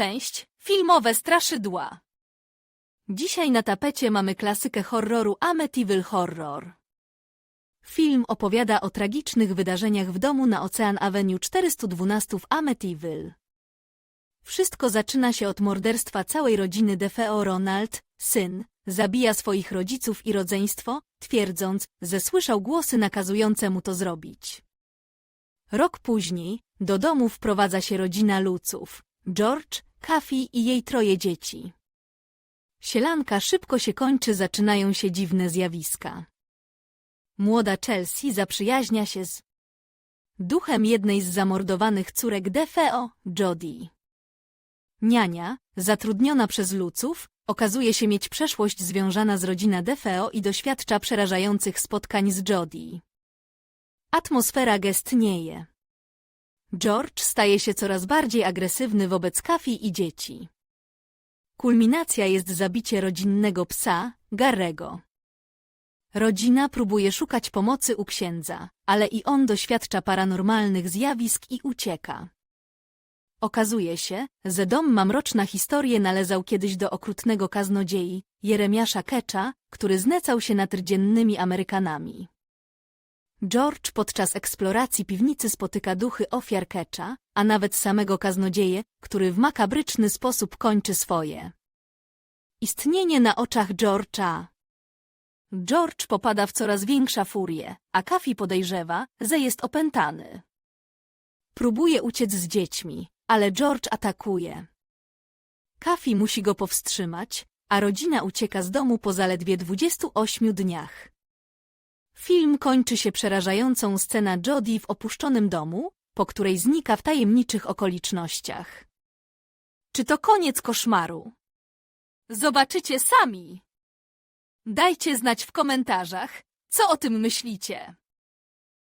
część filmowe straszydła. Dzisiaj na tapecie mamy klasykę horroru Amityville Horror. Film opowiada o tragicznych wydarzeniach w domu na Ocean Avenue 412 w Amityville. Wszystko zaczyna się od morderstwa całej rodziny DeFeo Ronald, syn, zabija swoich rodziców i rodzeństwo, twierdząc, że słyszał głosy nakazujące mu to zrobić. Rok później do domu wprowadza się rodzina Luców, George, Kathy i jej troje dzieci. Sielanka szybko się kończy, zaczynają się dziwne zjawiska. Młoda Chelsea zaprzyjaźnia się z duchem jednej z zamordowanych córek DeFeo, Jodie. Niania, zatrudniona przez Luców, okazuje się mieć przeszłość związana z rodziną DeFeo i doświadcza przerażających spotkań z Jodie. Atmosfera gestnieje. George staje się coraz bardziej agresywny wobec Kathy i dzieci. Kulminacja jest zabicie rodzinnego psa, Garego. Rodzina próbuje szukać pomocy u księdza, ale i on doświadcza paranormalnych zjawisk i ucieka. Okazuje się, że dom ma mroczna historię należał kiedyś do okrutnego kaznodziei, Jeremiasza Kecza, który znęcał się nad rdzennymi Amerykanami. George podczas eksploracji piwnicy spotyka duchy ofiar Kecza, a nawet samego kaznodzieję, który w makabryczny sposób kończy swoje. Istnienie na oczach George'a. George popada w coraz większa furię, a Kafi podejrzewa, że jest opętany. Próbuje uciec z dziećmi, ale George atakuje. Kafi musi go powstrzymać, a rodzina ucieka z domu po zaledwie 28 dniach. Film kończy się przerażającą sceną Jodie w opuszczonym domu, po której znika w tajemniczych okolicznościach. Czy to koniec koszmaru? Zobaczycie sami. Dajcie znać w komentarzach, co o tym myślicie.